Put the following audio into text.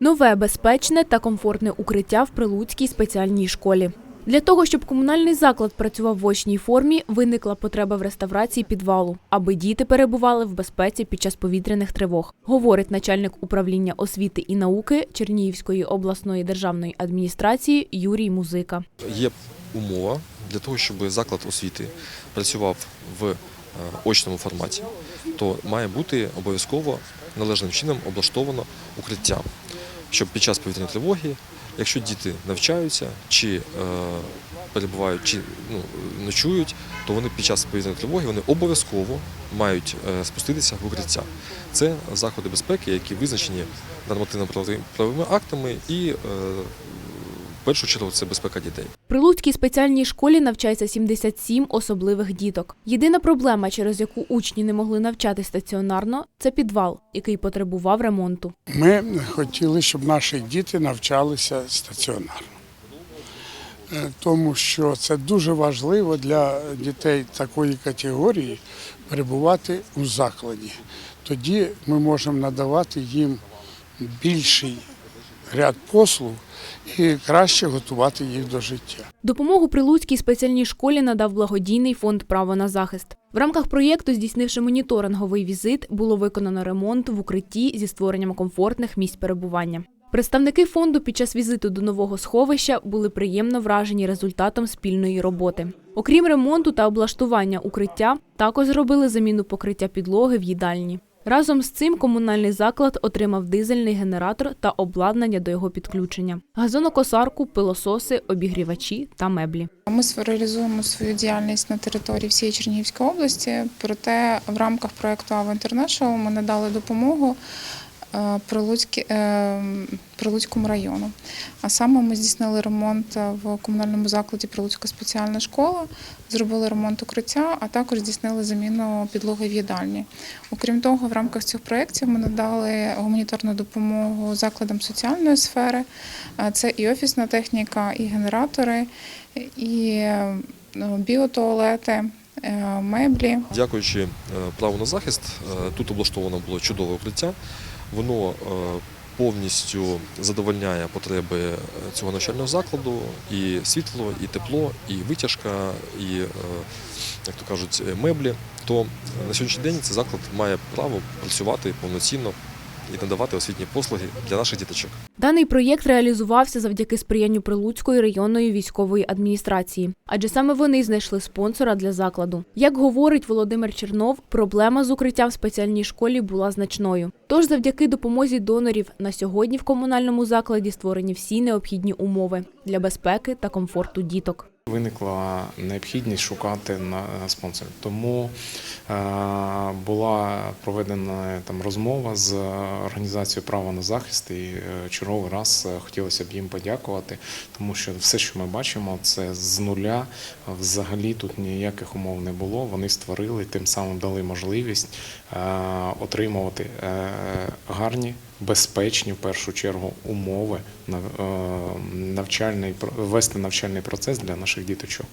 Нове безпечне та комфортне укриття в Прилуцькій спеціальній школі. Для того, щоб комунальний заклад працював в очній формі, виникла потреба в реставрації підвалу, аби діти перебували в безпеці під час повітряних тривог, говорить начальник управління освіти і науки Чернігівської обласної державної адміністрації Юрій Музика. Є умова для того, щоб заклад освіти працював в е, очному форматі, то має бути обов'язково належним чином облаштовано укриття, щоб під час повітряної тривоги, якщо діти навчаються чи е, перебувають, чи ну, ночують, то вони під час повітряної тривоги вони обов'язково мають е, спуститися в укриття. Це заходи безпеки, які визначені нормативно-правовими актами і е, першу чергу це безпека дітей. В Прилуцькій спеціальній школі навчається 77 особливих діток. Єдина проблема, через яку учні не могли навчати стаціонарно, це підвал, який потребував ремонту. Ми хотіли, щоб наші діти навчалися стаціонарно, Е, тому що це дуже важливо для дітей такої категорії перебувати у закладі. Тоді ми можемо надавати їм більший ряд послуг і краще готувати їх до життя. Допомогу Прилуцькій спеціальній школі надав благодійний фонд Право на захист. В рамках проєкту, здійснивши моніторинговий візит, було виконано ремонт в укритті зі створенням комфортних місць перебування. Представники фонду під час візиту до нового сховища були приємно вражені результатом спільної роботи. Окрім ремонту та облаштування укриття, також зробили заміну покриття підлоги в їдальні. Разом з цим комунальний заклад отримав дизельний генератор та обладнання до його підключення, газонокосарку, пилососи, обігрівачі та меблі. Ми св- свою діяльність на території всієї Чернігівської області. Проте в рамках проекту «Ава International ми надали допомогу Прилуцькому району. А саме ми здійснили ремонт в комунальному закладі Прилуцька спеціальна школа, зробили ремонт укриття, а також здійснили заміну підлоги в їдальні. Окрім того, в рамках цих проєктів ми надали гуманітарну допомогу закладам соціальної сфери. Е, Це і офісна техніка, і генератори, і е, біотуалети, е, меблі. Дякуючи е, праву на захист, е, тут облаштовано було чудове укриття. Воно е, повністю задовольняє потреби е, цього навчального закладу. І світло, і тепло, і витяжка, і, е, як то кажуть, меблі. То на сьогоднішній день цей заклад має право працювати повноцінно і надавати освітні послуги для наших діточок. Даний проєкт реалізувався завдяки сприянню Прилуцької районної військової адміністрації, адже саме вони знайшли спонсора для закладу. Як говорить Володимир Чернов, проблема з укриттям в спеціальній школі була значною. Тож, завдяки допомозі донорів, на сьогодні в комунальному закладі створені всі необхідні умови для безпеки та комфорту діток. Виникла необхідність шукати на спонсорів. Тому е, була проведена там розмова з організацією Право на захист, і е, черговий раз е, хотілося б їм подякувати, тому що все, що ми бачимо, це з нуля. Взагалі тут ніяких умов не було. Вони створили, тим самим дали можливість отримувати гарні. Безпечні в першу чергу умови е, навчальний вести навчальний процес для наших діточок.